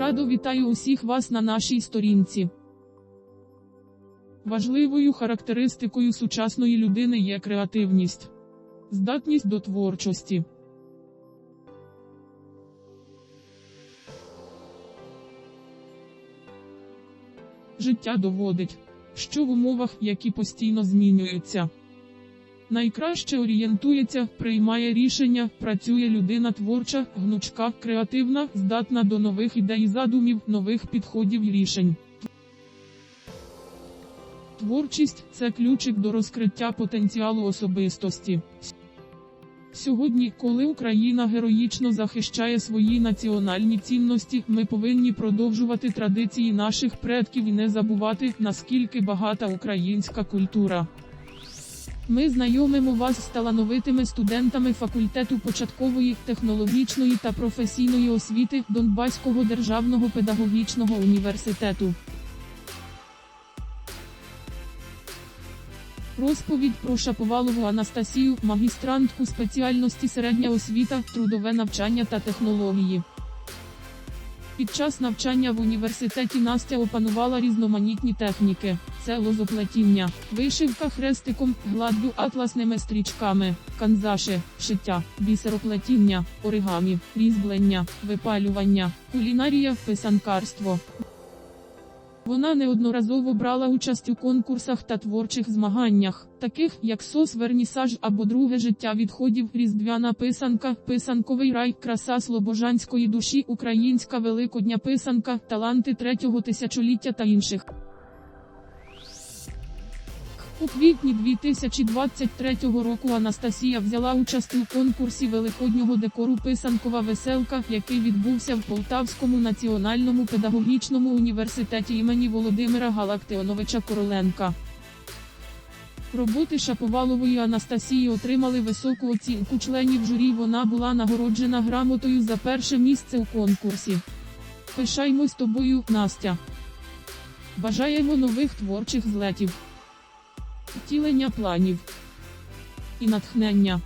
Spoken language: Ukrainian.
Вітаю усіх вас на нашій сторінці. Важливою характеристикою сучасної людини є креативність, здатність до творчості. Життя доводить, що в умовах, які постійно змінюються, найкраще орієнтується, приймає рішення, працює людина творча, гнучка, креативна, здатна до нових ідей задумів, нових підходів і рішень. Творчість це ключик до розкриття потенціалу особистості. Сьогодні, коли Україна героїчно захищає свої національні цінності, ми повинні продовжувати традиції наших предків і не забувати, наскільки багата українська культура. Ми знайомимо вас з талановитими студентами факультету початкової, технологічної та професійної освіти Донбаського державного педагогічного університету. Розповідь про Шаповалову Анастасію, магістрантку спеціальності середня освіта, трудове навчання та технології. Під час навчання в університеті Настя опанувала різноманітні техніки: це лозоплетіння, вишивка хрестиком, гладдю атласними стрічками, канзаші, шиття, бісероплетіння, оригамі, різьблення, випалювання, кулінарія, писанкарство. Вона неодноразово брала участь у конкурсах та творчих змаганнях, таких як сос вернісаж або друге життя відходів, різдвяна писанка, писанковий рай, краса слобожанської душі, українська великодня писанка, таланти третього тисячоліття та інших. У квітні 2023 року Анастасія взяла участь у конкурсі великоднього декору Писанкова веселка, який відбувся в Полтавському національному педагогічному університеті імені Володимира Галактеоновича Короленка. Роботи Шаповалової Анастасії отримали високу оцінку членів журі. Вона була нагороджена грамотою за перше місце у конкурсі. Пишаймось тобою, Настя. Бажаємо нових творчих злетів втілення планів і натхнення.